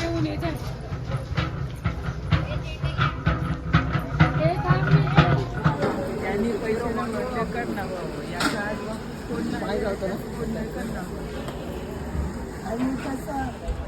जेवून ये जा. हे. त्यांनी पैसे नाही म्हटले कर ना याचा आज कोण नाही करणार आणि कसं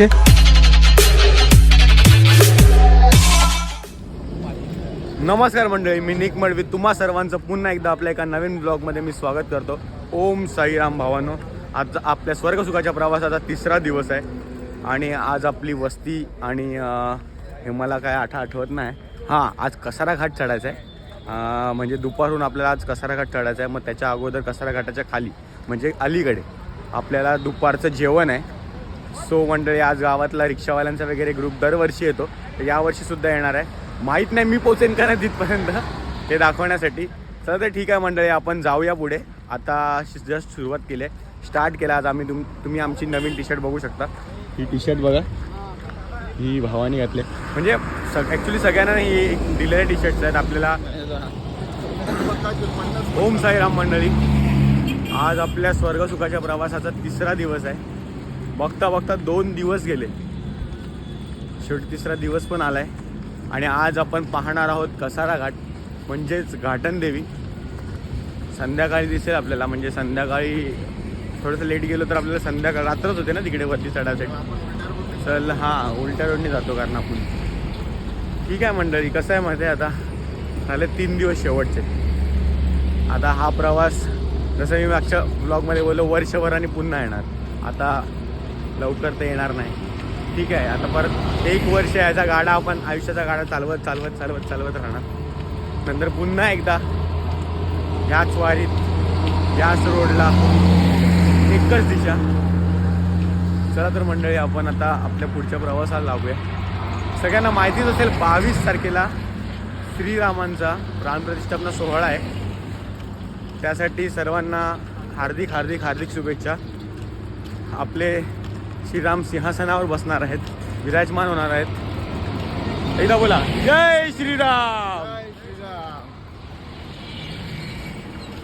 निघत ओके. नमस्कार मंडळी मी निक मडवी तुम्हा सर्वांचं पुन्हा एकदा आपल्या एका नवीन ब्लॉगमध्ये मी स्वागत करतो. ओम साईराम भावानो. आज आपल्या स्वर्गसुखाच्या प्रवासाचा तिसरा दिवस आहे. आणि आज आपली वस्ती आणि हे मला काय आठा आठवत नाही. हां आज कसारा घाट चढायचा आहे. म्हणजे दुपारहून आपल्याला आज कसारा घाट चढायचा आहे. मग त्याच्या अगोदर कसारा घाटाच्या खाली म्हणजे अलीकडे आपल्याला दुपारचं जेवण आहे. सो मंडळी आज गावातला रिक्षावाल्यांचा वगैरे ग्रुप दरवर्षी येतो. तर यावर्षी सुद्धा येणार आहे. माहीत नाही मी पोचेन का नाही तिथपर्यंत. ते दाखवण्यासाठी. चला तर ठीक आहे मंडळी आपण जाऊया पुढे. आता जस्ट सुरुवात केली आहे. स्टार्ट केला आज आम्ही. तुम तुम्ही आमची नवीन टी शर्ट बघू शकता. ही टी शर्ट बघा. ही भावानी घातली म्हणजे सग ॲक्च्युली सगळ्यांना ही दिलेले टी शर्ट्स आहेत. आपल्याला ओम साईराम मंडळी. आज आपल्या स्वर्गसुखाच्या प्रवासाचा तिसरा दिवस आहे. बघता बघता दोन दिवस गेले. शेवटी तिसरा दिवस पण आलाय. आणि आज आपण पाहणार आहोत कसारा घाट म्हणजेच घाटन देवी. संध्याकाळी दिसेल आपल्याला म्हणजे संध्याकाळी थोडंसं लेट गेलो तर आपल्याला संध्याकाळ रात्रच होते ना तिकडे वरती चढायसाठी चल हां उलट्या रोडने जातो कारण आपण ठीक आहे मंडळी कसं आहे माहिती आहे आता? झाले तीन दिवस शेवटचे. आता हा प्रवास जसं मी मागच्या ब्लॉगमध्ये बोललो वर्षभर आणि पुन्हा येणार. आता लवकर ते येणार नाही. ठीक आहे आता परत एक वर्ष याचा गाडा आपण आयुष्याचा गाडा चालवत चालवत चालवत चालवत राहणार. नंतर पुन्हा एकदा याच वारीत याच रोडला एकच दिशा. चला तर मंडळी आपण आता आपल्या पुढच्या प्रवासाला लागूया. सगळ्यांना माहितीच असेल बावीस तारखेला श्रीरामांचा प्राणप्रतिष्ठापना सोहळा आहे. त्यासाठी सर्वांना हार्दिक हार्दिक हार्दिक शुभेच्छा. आपले श्रीराम सिंहासनावर बसणार आहेत विराजमान होणार आहेत. एकदा बोला. जय श्रीराम!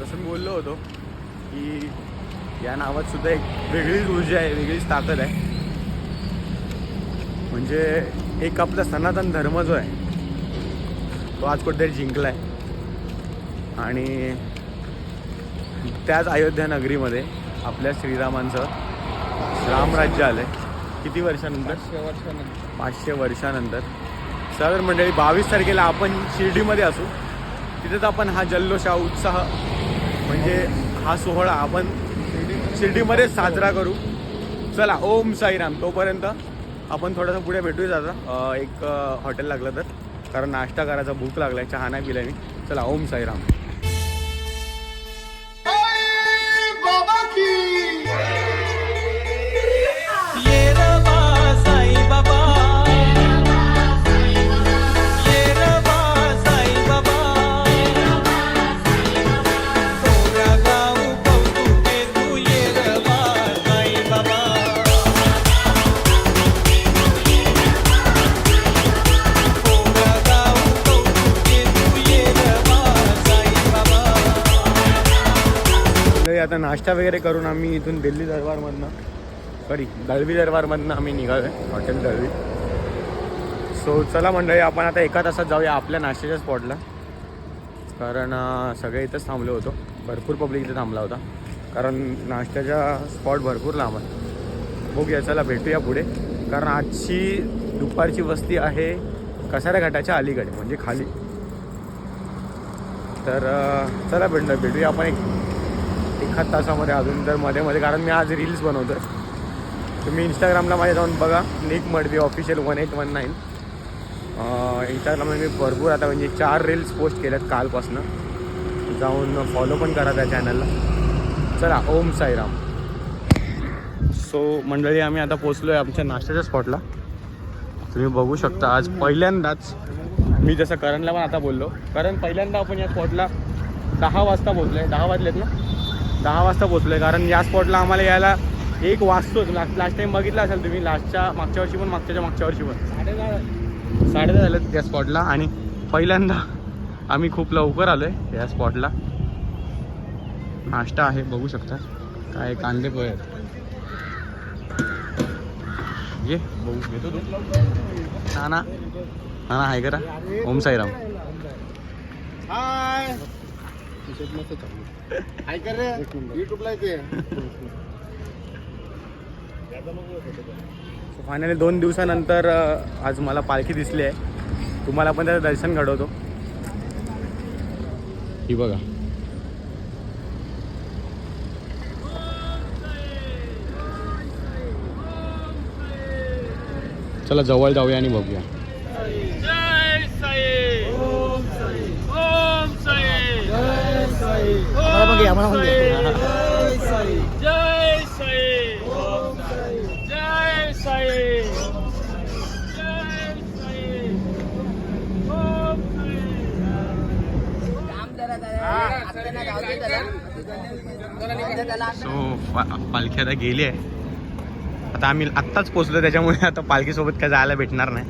जसं मी बोललो होतो की या नावात सुद्धा एक वेगळीच ऊर्जा आहे वेगळीच ताकद आहे. म्हणजे एक आपला सनातन धर्म जो आहे तो आज कुठेतरी जिंकला आहे आणि त्याच अयोध्या नगरीमध्ये आपल्या श्रीरामांचं रामराज्य आलंय किती वर्षानंतर? पाचशे वर्षानंतर. सर मंडळी बावीस तारखेला आपण शिर्डीमध्ये असू. तिथेच आपण हा जल्लोष हा उत्साह म्हणजे हा सोहळा आपण शिर्डीमध्येच साजरा करू. चला ओम साईराम. तोपर्यंत आपण थोडंसं पुढे भेटूया आता. एक हॉटेल लागलं तर. कारण नाश्ता करायचा भूक लागलाय चहा नाही पिलाय मी. चला ओम साईराम. नाश्ता वगैरे करून आम्ही इथून दिल्ली दरबारमधनं सॉरी दळवी दरबारमधनं आम्ही निघालो आहे हॉटेल दळवी. सो चला मंडळी आपण आता एका तासात जाऊया आपल्या नाश्त्याच्या स्पॉटला कारण सगळे इथंच थांबलो होतो. भरपूर पब्लिक इथे थांबला होता. कारण नाश्त्याचा स्पॉट भरपूर लांब आहे. बघूया चला भेटूया पुढे. कारण आजची दुपारची वस्ती आहे कसाऱ्या घाटाच्या अलीकडे म्हणजे खाली. तर चला भेटलं भेटूया आपण एक एखाद तासामध्ये अजून तर मध्ये मध्ये कारण मी आज रील्स बनवतो तुम्ही इंस्टाग्रामला माझ्या जाऊन बघा Nick Madvi official one eight one nine इंस्टाग्रामला मी भरपूर आता म्हणजे चार रील्स पोस्ट केल्यात कालपासनं. जाऊन फॉलो पण करा त्या चॅनलला चला ओम साईराम. सो मंडळी आम्ही आता पोचलो आहे आमच्या नाश्त्याच्या स्पॉटला तुम्ही बघू शकता आज पहिल्यांदाच मी जसं करणला पण आता बोललो. कारण पहिल्यांदा आपण या स्पॉटला दहा वाजता पोचलो आहे दहा वाजलेत ना? दहा वाजता पोचलो आहे कारण या स्पॉटला आम्हाला यायला एक वाजतोच. लास्ट लास्ट टाईम बघितला असेल तुम्ही लास्टच्या मागच्या वर्षी पण मागच्याच्या मागच्या वर्षी पण. साडेदहा झालं त्या स्पॉटला आणि पहिल्यांदा आम्ही खूप लवकर आलो आहे या स्पॉटला नाश्ता आहे बघू शकता. काय कांदे पोहे ये बघू घेतो तू. नाना नाना आहे करा. ओम साईराम. हाय. रे युट्यूबला येते फायनली दोन दिवसानंतर आज मला पालखी दिसली आहे. तुम्हाला पण त्याचं दर्शन घडवतो. ही बघा. चला जवळ जाऊया आणि बघूया. सो पालखी आता गेली आहे. आता आम्ही आत्ताच पोचलो त्याच्यामुळे आता पालखीसोबत काय जायला भेटणार नाही.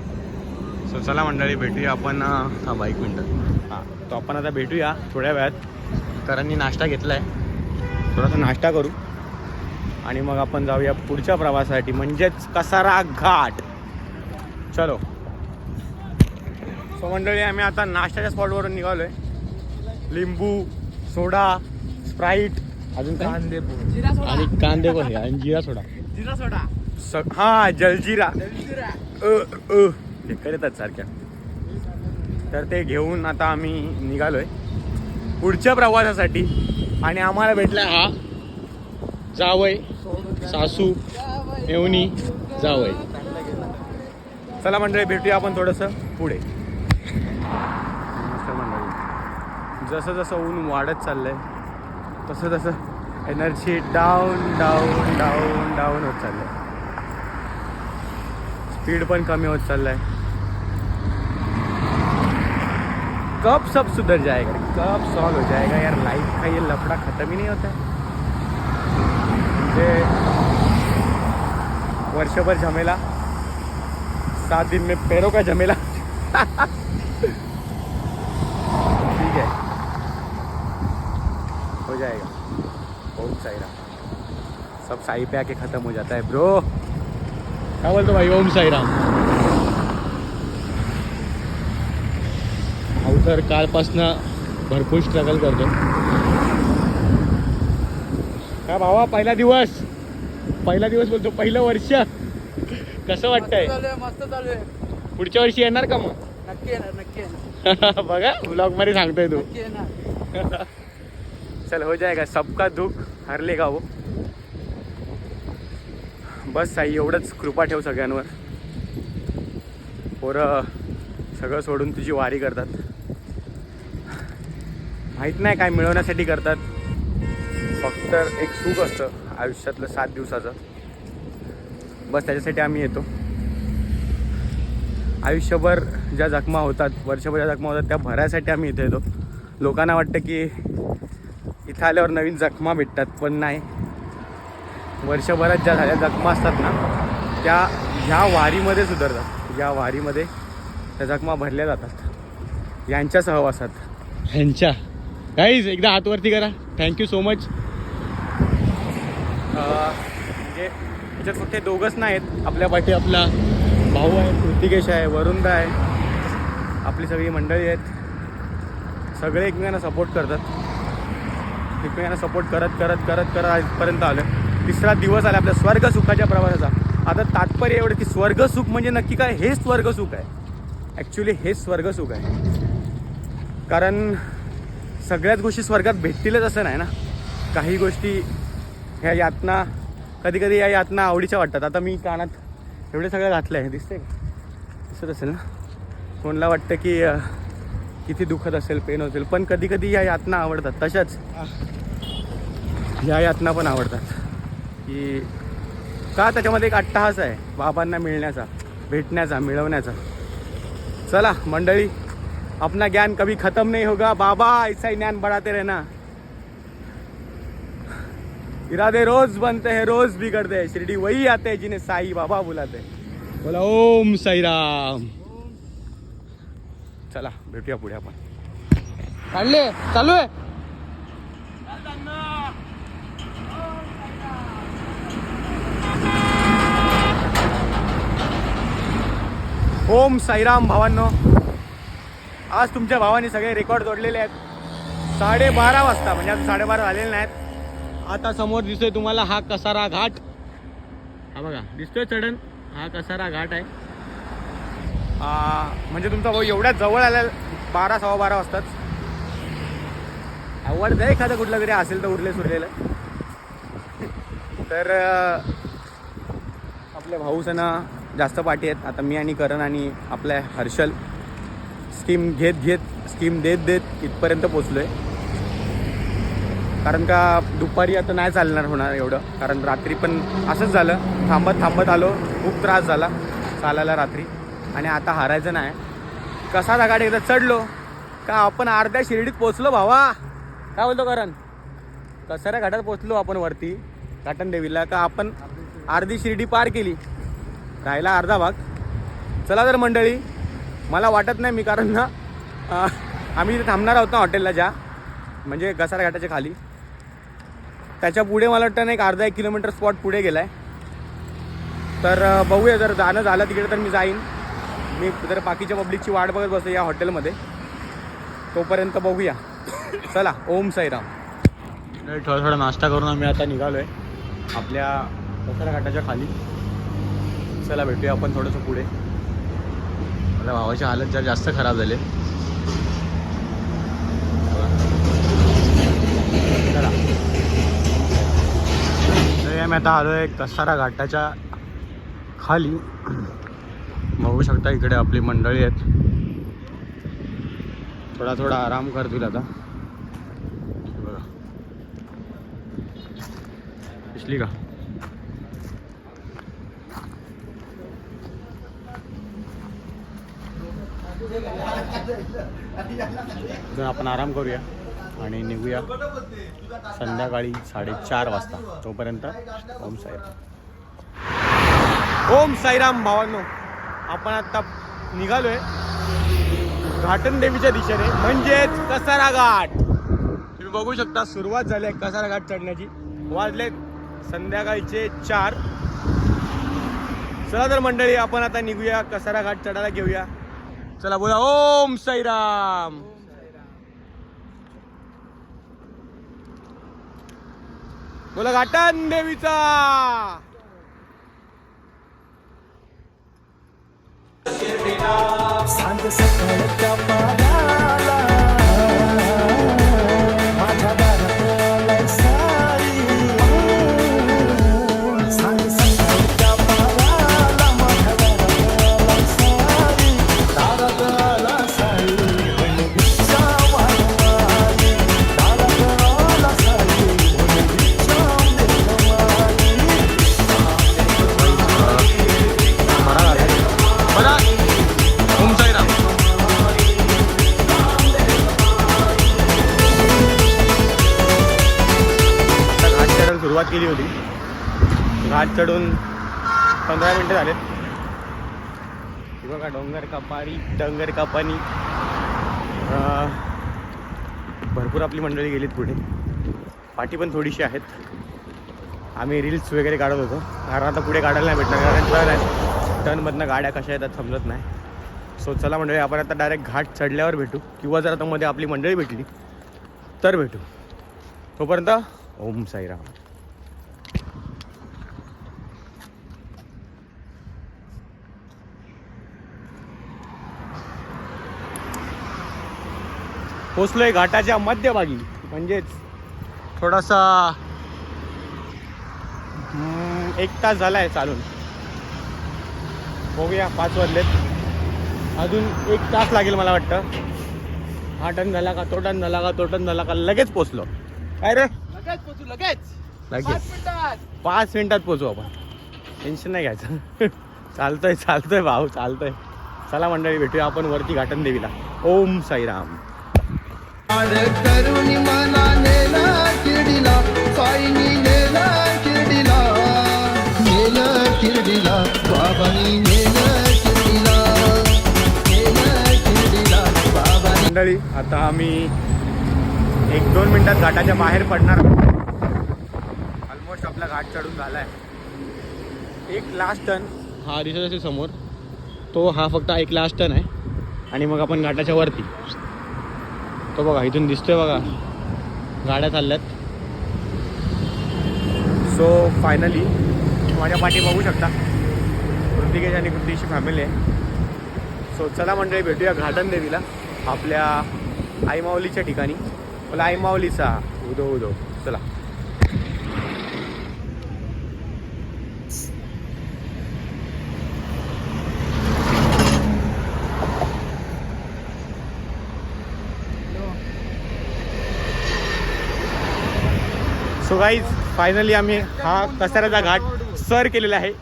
सो चला मंडळी भेटूया आपण थांबा एक मिनटं. हां तो आपण आता भेटूया थोड्या वेळात. करांनी नाश्ता घेतला आहे थोडासा नाश्ता करू. आणि मग आपण जाऊया पुढच्या प्रवासासाठी म्हणजेच कसारा घाट. चलो. सो मंडळी आम्ही आता नाश्त्याच्या स्पॉटवरून निघालो आहे लिंबू सोडा स्प्राईट अजून काय? आणि कांदे पण आहे आणि जिरा सोडा. जिरा सोडा. स- हा जलजिरा. अ, अ. हे करतात सारख्या. तर ते घेऊन आता आम्ही निघालोय. पुढच्या प्रवासासाठी. आणि आम्हाला भेटला हा जावय सासू मेवणी जावय चला मंडळी भेटूया आपण थोडंसं पुढे. जसं जसं ऊन वाढत चाललंय तसं तसं energy down down down down होत चाललंय. स्पीड पण कमी होत चाललंय. कब सब सुधर जाएगा? कब सॉल्व हो जाएगा यार? लाइफ का ये लफड़ा खत्म ही नहीं होता है। वर्षों वर्षभर झमेला सात दिन में पैरों का झमेला। ठीक है। हो जाएगा। बहुत सही रहा सब साई पे आके खत्म हो जाता है ब्रो। क्या बोलते भाई? ओम साई राम भाऊ तर कालपासनं भरपूर स्ट्रगल करतो. का भावा पहिला दिवस. पहिला दिवस बोलतो पहिलं वर्ष. कसं वाटतंय? मस्त चालू आहे. पुढच्या वर्षी येणार का मग? नक्की येणार नक्की येणार. बघा ब्लॉगमध्ये सांगतोय तू. चल हो जाएगा सबका दुख हर लेगा वो. बस साई एवढंच कृपा ठेव सगळ्यांवर. पोरं सगळं सोडून तुझी वारी करतात. माहीत नाही काय मिळवण्यासाठी करतात. फक्त एक सुख असतं आयुष्यातलं सात दिवसाचं. बस त्याच्यासाठी आम्ही येतो. आयुष्यभर ज्या जखमा होतात वर्षभर ज्या जखमा होतात त्या भरायसाठी आम्ही इथे येतो. लोकांना वाटतं की इथं आल्यावर नवीन जखमा भेटतात पण नाही. वर्षभरात ज्या झाल्या जखमा असतात ना त्या ह्या वारीमध्ये सुधारतात. या वारीमध्ये त्या जखमा भरल्या जातात. यांच्या सहवासात. ह्यांच्या काहीच एकदा हातवरती करा. थँक्यू सो मच म्हणजे याच्यात फक्त दोघंच नाहीत. आपल्या पाठी आपला भाऊ आहे कृतिकेश आहे वरुणदा आहे. आपली सगळी मंडळी आहेत. सगळे एकमेकांना सपोर्ट करतात. एकमेकांना सपोर्ट करत करत करत करत आजपर्यंत आलं तिसरा दिवस आला आपल्या स्वर्ग सुखाच्या प्रवासाचा. आता तात्पर्य एवढं की स्वर्ग सुख म्हणजे नक्की काय? हेच स्वर्ग सुख आहे. ॲक्च्युली हेच स्वर्ग सुख आहे. कारण सगळ्याच गोष्टी स्वर्गात भेटतीलच असं नाही ना. काही गोष्टी ह्या यातना कधी कधी या यातना आवडीच्या वाटतात. आता मी कानात एवढे सगळं घातलं आहे दिसते का? दिसत असेल ना? कोणाला वाटतं की किती दुखत असेल पेन असेल पण कधी कधी या यातना आवडतात. तशाच या यातना पण आवडतात. की का त्याच्यामध्ये एक अट्टहास आहे बाबांना मिळण्याचा भेटण्याचा मिळवण्याचा. चला मंडळी अपना ज्ञान कभी खत्म नहीं होगा। बाबा ऐसा ही ज्ञान बढ़ाते रहना। इरादे रोज बनते हैं रोज बिगड़ते हैं। शिरडी वही आते हैं जिन्हें साई बाबा बुलाते हैं। बोला ओम साई राम। चला भेटूया पुढे आपण। काढले चालू आहे. ओम साईराम भावांनो। आज तुमच्या भावाने सगळे रेकॉर्ड जोडलेले आहेत. साडेबारा वाजता म्हणजे आता साडेबारा झालेले नाहीत. आता समोर दिसतोय तुम्हाला हा कसारा घाट. हा बघा दिसतोय चढण. हा कसारा घाट आहे. म्हणजे तुमचा भाऊ एवढ्या जवळ आला बारा सव्वा बारा वाजताच. आवडतं एखादं कुठलं तरी असेल तर उरले सुरलेलं. तर आपल्या भाऊसना जास्त पाठी आहेत. आता मी आणि करण आणि आपल्या हर्षल. स्कीम घेत घेत स्कीम देत देत इथपर्यंत पोचलो आहे कारण का दुपारी आता नाही चालणार होणार एवढं. कारण रात्री पण असंच झालं. थांबत थांबत आलो. खूप त्रास झाला. चालायला रात्री. आणि आता हारायचं नाही. कसा जागाड एकदा चढलो. का आपण अर्ध्या शिर्डीत पोचलो भावा? काय बोलतो करण? कसाऱ्या घाटात पोचलो आपण वरती. घाटन देवीला. का आपण अर्धी शिर्डी पार केली? राहिला अर्धा भाग. चला तर मंडळी मला वाटत नाही मी कारण ना आम्ही इथे थांबणार आहोत ना हॉटेलला ज्या म्हणजे घसारा घाटाच्या खाली. त्याच्या पुढे मला वाटतं ना एक अर्धा एक किलोमीटर स्पॉट पुढे गेला आहे तर बघूया जर जाणं झालं तिकडे तर मी जाईन. मी जर बाकीच्या पब्लिकची वाट बघत बसतो या हॉटेलमध्ये. तोपर्यंत बघूया. चला ओम साईराम. थोडा थोडा नाश्ता करून आम्ही आता निघालो आहे आपल्या घसारा घाटाच्या खाली. चला भेटूया आपण थोडंसं पुढे. माझ्या भावाची हालत जर जास्त खराब झाली. मी आता आलो आहे कसारा घाटाच्या खाली. बघू शकता इकडे आपली मंडळी आहेत. थोडा थोडा आराम करतील आता. बघा. दिसली का? जर आपण आराम करूया आणि निघूया संध्याकाळी साडेचार वाजता तोपर्यंत ओम साईराम. ओम साईराम भावांनो आपण आता निघालोय घाटन देवीच्या दिशेने म्हणजेच कसारा घाट तुम्ही बघू शकता सुरुवात झाली आहे कसारा घाट चढण्याची. वाजले संध्याकाळचे चार. चला तर मंडळी आपण आता निघूया कसारा घाट चढायला घेऊया. चला बोला ओम साईराम. बोला घाटन देवीचा. सांग सकाळच्या चढून पंधरा मिनटं झालेत. बघा डोंगर कपारी डोंगर कापानी भरपूर आपली मंडळी गेलीत पुढे. पाठी पण थोडीशी आहेत. आम्ही रील्स वगैरे काढत होतो. कारण आता पुढे काढायला नाही भेटणार कारण टर्न आहे टर्नमधनं गाड्या कशा येतात समजत नाही. सो चला मंडळी आपण आता डायरेक्ट घाट चढल्यावर भेटू. किंवा जर आता मध्ये आपली मंडळी भेटली तर भेटू. तोपर्यंत ओम साईराम. पोचलोय घाटाच्या मध्यभागी. म्हणजेच थोडासा एक तास झालाय चालून. बघूया पाच वाजलेत. अजून एक तास लागेल मला वाटतं. हा टन झाला का तो टन झाला का तो टन झाला का लगेच पोचलो. काय रे? लगेच पोचू लगेच. लगेच. पाच मिनिटात. पोचू आपण. टेन्शन नाही घ्यायचं. चालतंय चालतंय भाऊ चालतंय. चला मंडळी भेटूया आपण वरती घाटन देवीला ओम साईराम. करुणी मना नेला किरडीला साईनी नेला किरडीला. नेलं किरडीला बाबानी नेलं किरडीला. नेलं किरडीला बाबानी. मंडळी आता आम्ही एक दोन मिनिटात घाटाच्या बाहेर पडणार ऑलमोस्ट आपला घाट चढून झालाय. एक लास्ट टन हा दिसत असेल समोर. तो हा फक्त एक लास्ट टन आहे. आणि मग आपण घाटाच्या वरती. तो बघा इथून दिसतोय बघा. गाड्या चालल्यात. सो फायनली माझ्या पाठी बघू शकता. कृतिकेश आणि कृतिकची फॅमिली आहे. सो चला मंडळी भेटूया घाटन देवीला आपल्या आईमाऊलीच्या ठिकाणी. मला आईमाऊलीचा. उदो उदो. चला. सो गाईज फायनली आम्ही हा कसाऱ्याचा घाट सर केलेला आहे.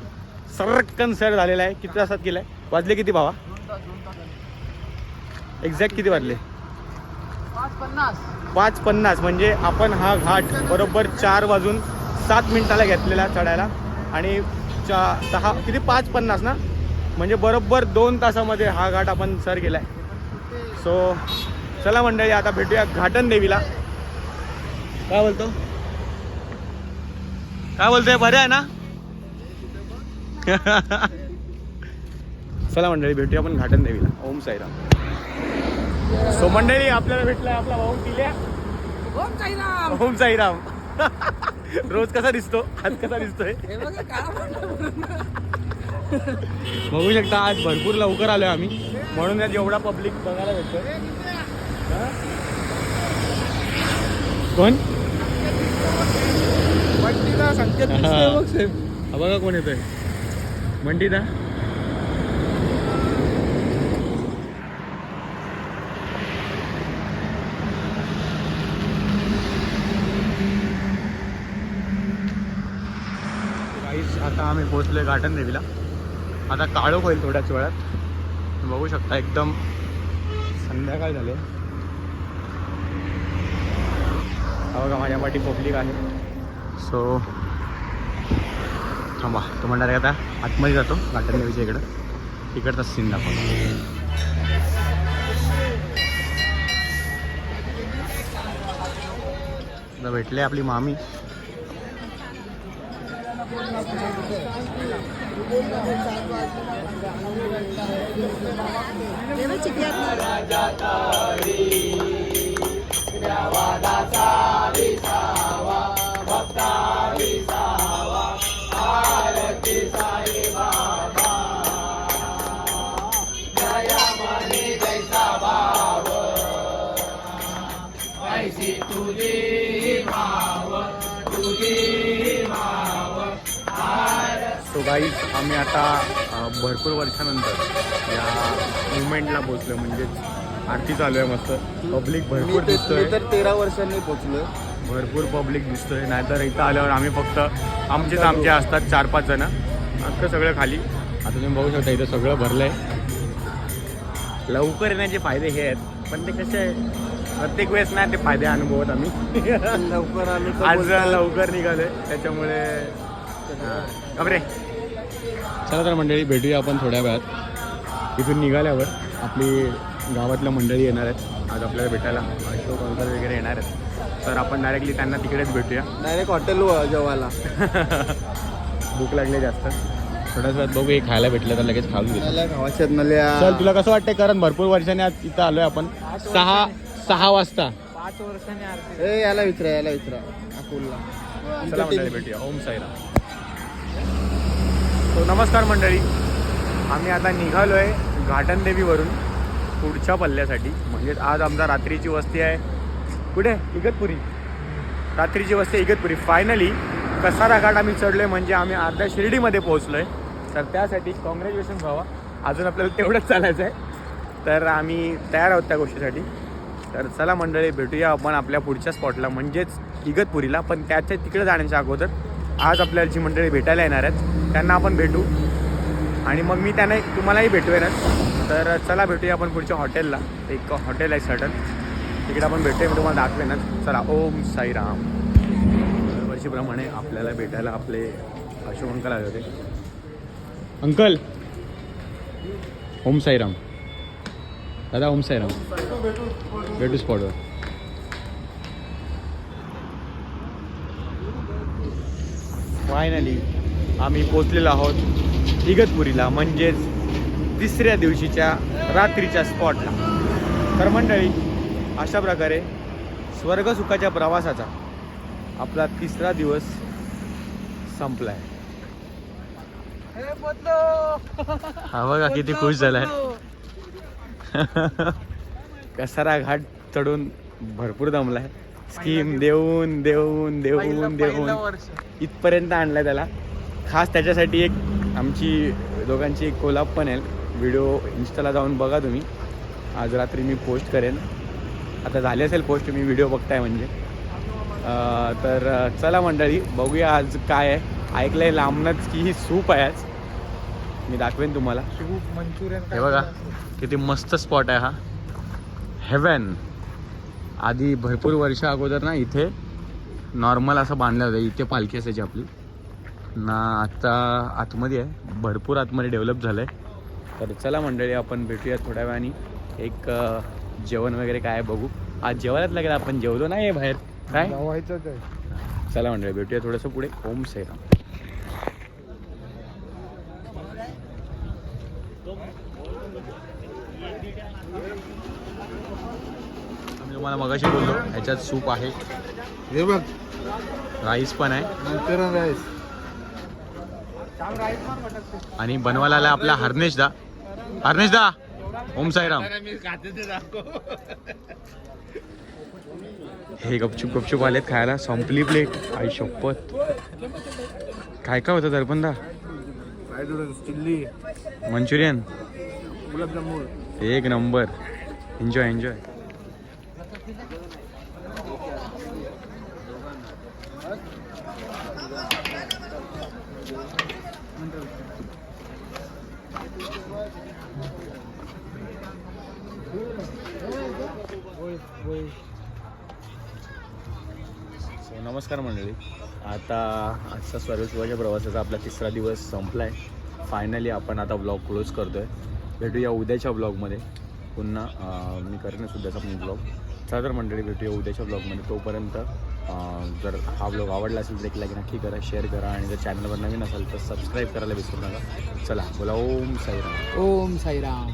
सरक्कन सर झालेला आहे. किती तासात गेलाय? वाजले किती भावा? एक्झॅक्ट किती वाजले? पाच पन्नास. पाच पन्नास म्हणजे आपण हा घाट बरोबर चार वाजून सात मिनिटाला घेतलेला चढायला. आणि चा सहा किती? पाच पन्नास ना? म्हणजे बरोबर दोन तासामध्ये हा घाट आपण सर केलाय. सो चला मंडळी आता भेटूया घाटन देवीला. काय बोलतो? काय बोलतोय? बरे आहे ना? चला मंडळी भेटूया आपण घाटन देवीला ओम साईराम. सो मंडळी आपल्याला भेटलाय आपला भाऊ किल्या. ओम साईराम. ओम साईराम. रोज कसा दिसतो? आज कसा दिसतोय? हे बघा शकता आज भरपूर लवकर आलोय आम्ही. म्हणून आज एवढा पब्लिक बघायला भेटतोय. हा? पट्टीला संकेत दिसतोय बघ सेम हा बघा कोण येतोय. ना काहीच आता आम्ही पोहोचलोय गार्डन देवीला. आता काळोख होईल थोड्याच वेळात. बघू शकता एकदम संध्याकाळ झाले. हा बघा माझ्या पाठी पब्लिक आहे. सो थांबा. तो म्हणणार आहे आता आतमध्ये जातो गार्डन देवीच्या इकडं. तिकडचा सीन दाखवतो. भेटले आपली मामी. सो गाईज आम्ही आता भरपूर वर्षानंतर या मुवमेंटला पोचलो म्हणजेच आरती चालू आहे मस्त. पब्लिक भरपूर दिसतोय. तर तेरा वर्षांनी पोचलोय भरपूर पब्लिक दिसतोय. नाहीतर इथं आल्यावर आम्ही फक्त आमचेच आमचे असतात चार पाच जण. अख्खं सगळं खाली. आता तुम्ही बघू शकता इथं सगळं भरलंय. लवकर येण्याचे फायदे हे आहेत. पण ते कसे आहे प्रत्येक वेळेस नाही ते फायदे अनुभवत आम्ही. लवकर आलो आज. लवकर निघालोय. त्याच्यामुळे रे चला तर मंडळी भेटूया आपण थोड्या वेळात. इथून निघाल्यावर आपली गावातल्या मंडळी येणार आहेत. आज आपल्याला भेटायला अशोक अंकल वगैरे येणार आहेत. तर आपण डायरेक्टली त्यांना तिकडेच भेटूया. डायरेक्ट हॉटेल जेवायला. भूक लागली जास्त. थोड्याच वेळात बघू हे खायला भेटलं तर लगेच खाऊन चल तुला कसं वाटतंय? कारण भरपूर वर्षांनी आज इथं आलोय आपण. सहा सहा वाजता. पाच वर्षांनी याला विचारा याला विचारा. अकोलला चला मंडळी भेटूया. ओम साईराम. तो नमस्कार मंडळी. आम्ही आता निघालो आहे घाटनदेवीवरून पुढच्या पल्ल्यासाठी. म्हणजेच आज आमचा रात्रीची वस्ती आहे. कुठे? इगतपुरी. रात्रीची वस्ती इगतपुरी. फायनली कसारा घाट आम्ही चढलो आहे म्हणजे आम्ही अर्ध्या शिर्डीमध्ये पोहोचलो आहे तर त्यासाठी कॉंग्रॅच्युलेशन व्हावा अजून आपल्याला तेवढंच चालायचं आहे. तर आम्ही तयार आहोत त्या गोष्टीसाठी. तर चला मंडळी भेटूया आपण आपल्या पुढच्या स्पॉटला म्हणजेच इगतपुरीला. पण त्याच्या तिकडे जाण्याच्या अगोदर आज आपल्याला जी मंडळी भेटायला येणार आहेत त्यांना आपण भेटू. आणि मग मी त्यांना तुम्हालाही भेटवेनच तर चला भेटूया आपण पुढच्या हॉटेलला. एक हॉटेल आहे सटन तिकडे आपण भेटूया मी तुम्हाला दाखवेनच चला ओम साईराम. दरवर्षीप्रमाणे आपल्याला भेटायला आपले अशोक अंकल आले होते. अंकल! ओम साईराम. दादा ओम साईराम. भेटू स्पॉटवर फायनली आम्ही पोचलेलो आहोत इगतपुरीला म्हणजेच तिसऱ्या दिवशीच्या रात्रीच्या स्पॉटला तर मंडळी अशा प्रकारे स्वर्गसुखाच्या प्रवासाचा आपला तिसरा दिवस संपलाय. हा बघा किती खुश झालाय. कसारा घाट चढून भरपूर दमलाय. स्कीम देऊन देऊन देऊन देऊन. इथपर्यंत आणलाय त्याला. खास त्याच्यासाठी एक आमची दोघांची एक कोलाब पण आहे. व्हिडिओ इन्स्टाला जाऊन बघा तुम्ही. आज रात्री मी पोस्ट करेन. आता झाली असेल पोस्ट मी व्हिडिओ बघताय म्हणजे. तर चला मंडळी बघूया आज काय आहे. ऐकलंय लांबनच की ही सूप आहे आज. मी दाखवेन तुम्हाला. मंचुरियन हे बघा किती मस्त स्पॉट आहे हा. हेवन आधी भरपूर वर्ष अगोदर ना इथे नॉर्मल असं बांधलं होतं. इथे पालखी असायची आपली. ना आता आतमध्ये आहे. भरपूर आतमध्ये डेव्हलप झालं आहे तर चला मंडळी आपण भेटूया थोड्या वेळाने. एक जेवण वगैरे काय बघू. आज जेवायलाच लागेल. आपण जेवलो नाही बाहेर. काय? व्हायचंच आहे. चला मंडळी भेटूया थोडंसं पुढे. ओम आम्ही तुम्हाला मगाशी बोललो ह्याच्यात सूप आहे. हे बघ. राईस पण आहे. मंचुरियन राईस आणि बनवायला आला आपला हरनेश दा. हरनेश दा ओम साईराम. हे गपचूप गपचूप आलेत खायला. संपली प्लेट आई शपथ. काय काय होतं दर्पणदा नूडल्स चिल्ली मंचुरियन. एक नंबर. एन्जॉय एन्जॉय हो, नमस्कार मंडळी. आता आजचा स्वर्गशिवाच्या प्रवासाचा आपला तिसरा दिवस संपला आहे फायनली आपण आता ब्लॉग क्लोज करतो आहे भेटूया उद्याच्या ब्लॉगमध्ये पुन्हा मी करेन उद्याचा पण ब्लॉग चला तर मंडळी भेटूया उद्याच्या ब्लॉगमध्ये तोपर्यंत जर हा ब्लॉग आवडला असेल तर एक लाईक नक्की करा शेअर करा आणि जर चॅनलवर नवीन असाल तर सबस्क्राईब करायला विसरू नका. चला बोला ओम साईराम. ओम साईराम.